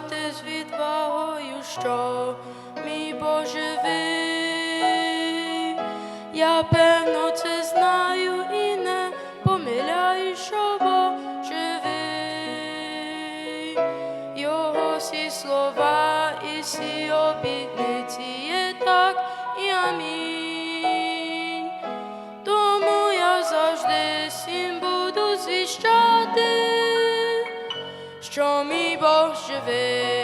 сказати з відвагою, що мій Бог живий. Я певно це знаю і не помиляю, що Бог живий. Його всі слова і всі обітниці є так і амінь. Тому я завжди всім буду звіщати, Бог живий.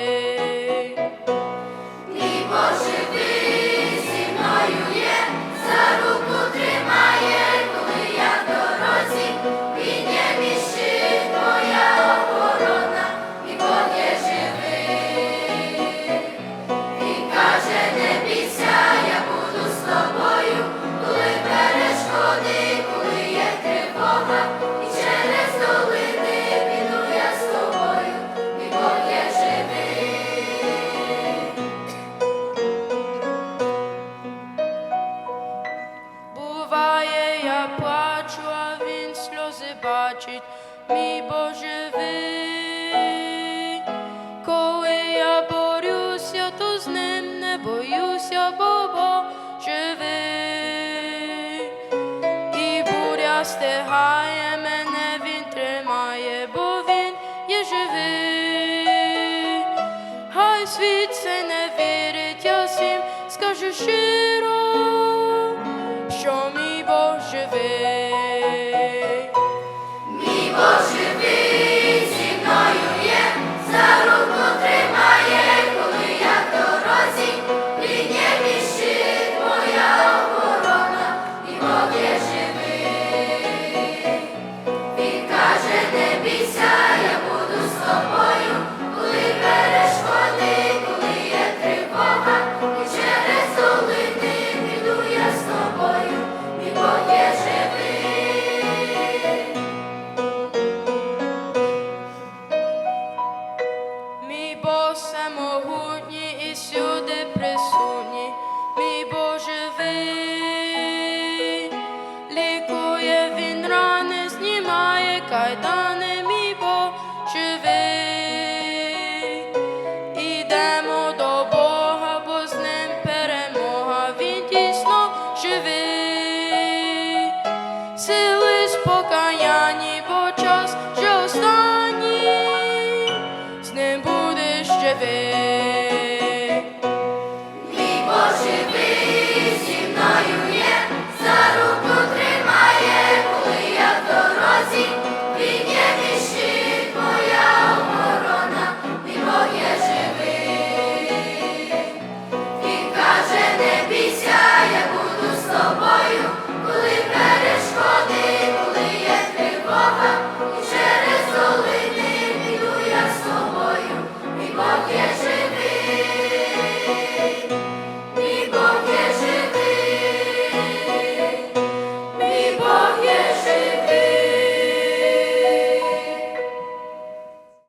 Буває, я плачу, а він сльози бачить, мій Бог живий. Коли я борюся, то з ним не боюся, бо живий. І буря стигає мене, він тримає, бо він є живий. Хай світ це не вірить, я всім скажу живий. Мій Бог живий, зі мною є, за руку тримає, коли я в дорозі, він є мій щит, моя охорона, мій Бог є живий. Він каже, не бійся, присутній, мій Бог живий, лікує він рани, знімає кайдани,